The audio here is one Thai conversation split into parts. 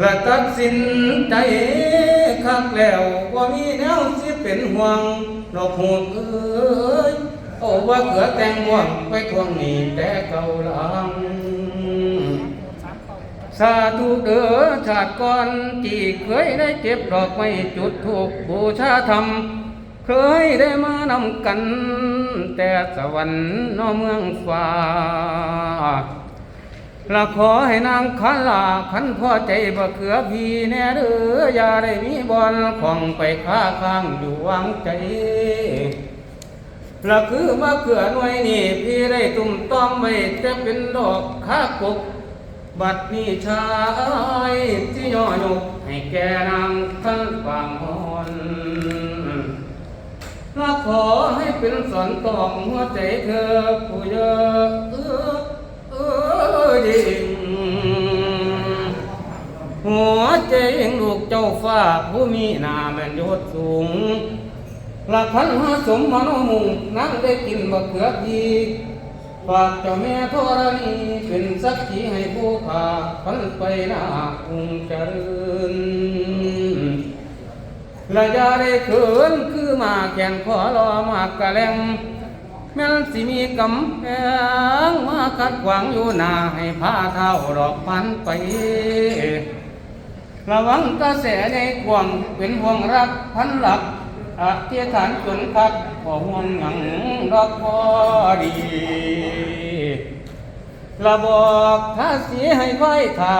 และตัดสินใจคักแล้วว่ามีแนวสิเป็นห่วงดอกหูเอ้ยโอ้ว่าเกือแตงม่วงไปทวงหนี้แต่เก่าหลังสาธุเด้อชาติก่อนที่เคยได้เจ็บดอกไม้จุดถูกบูชาธรรม เคยได้มานำกัน แต่สวรรค์นอเมืองฟ้า ละขอให้นางขันลาขันพ่อใจบ่เขือพี่แน่เด้ออย่าได้มีบอลของไปค้าข้างอยู่วางใจละคือมาเขือหน่วยนี่พี่ได้ตุ่มต้องไว้จะเป็นดอกข้ากกบัดนี้ชายที่ย่อยกให้แกนางขันฟางหอนละขอให้เป็นสอนตองหัวใจเธอผู้เยอะ ฟ้าผู้มีนาแม่นยศสูงหลักพันหาสมมโนมุงนั่งได้กินบะเขือพีฝากเจ้าแม่ธรณีเป็นสักขีให้ผู้ขาพันไปหน้าคุงเจริญและย่าได้เขินคือมาแข่งขอรอมากกะแลงแม่นสิมีกำแพงมาขัดขวางอยู่หน้าให้พาเท้าดอกพันไป ระวังกระแสในกวงเป็นห่วงรักพันหลักอธิษฐานจนคักบ่ห่วงหยังดอกพอดีระบอกท่าเสียให้ไว้ทา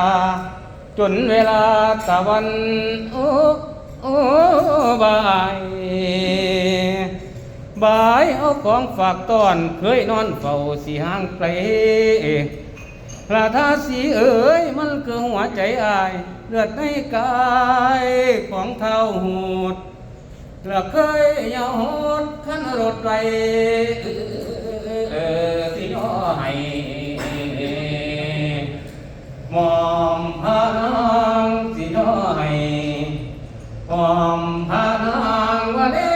จนเวลาตะวันโอ้โอ้บายบายเอาของฝากตอนเคยนอนเฝ้าสีห่างไกล ราทาสีเอ๋ยมันคือหัวใจอาย เลือดในกายของเท้าหูดกระเคยยาหดขั้นรถไว้สิน้อให้มอมพระงสิน้อให้มอมพระงวันนี้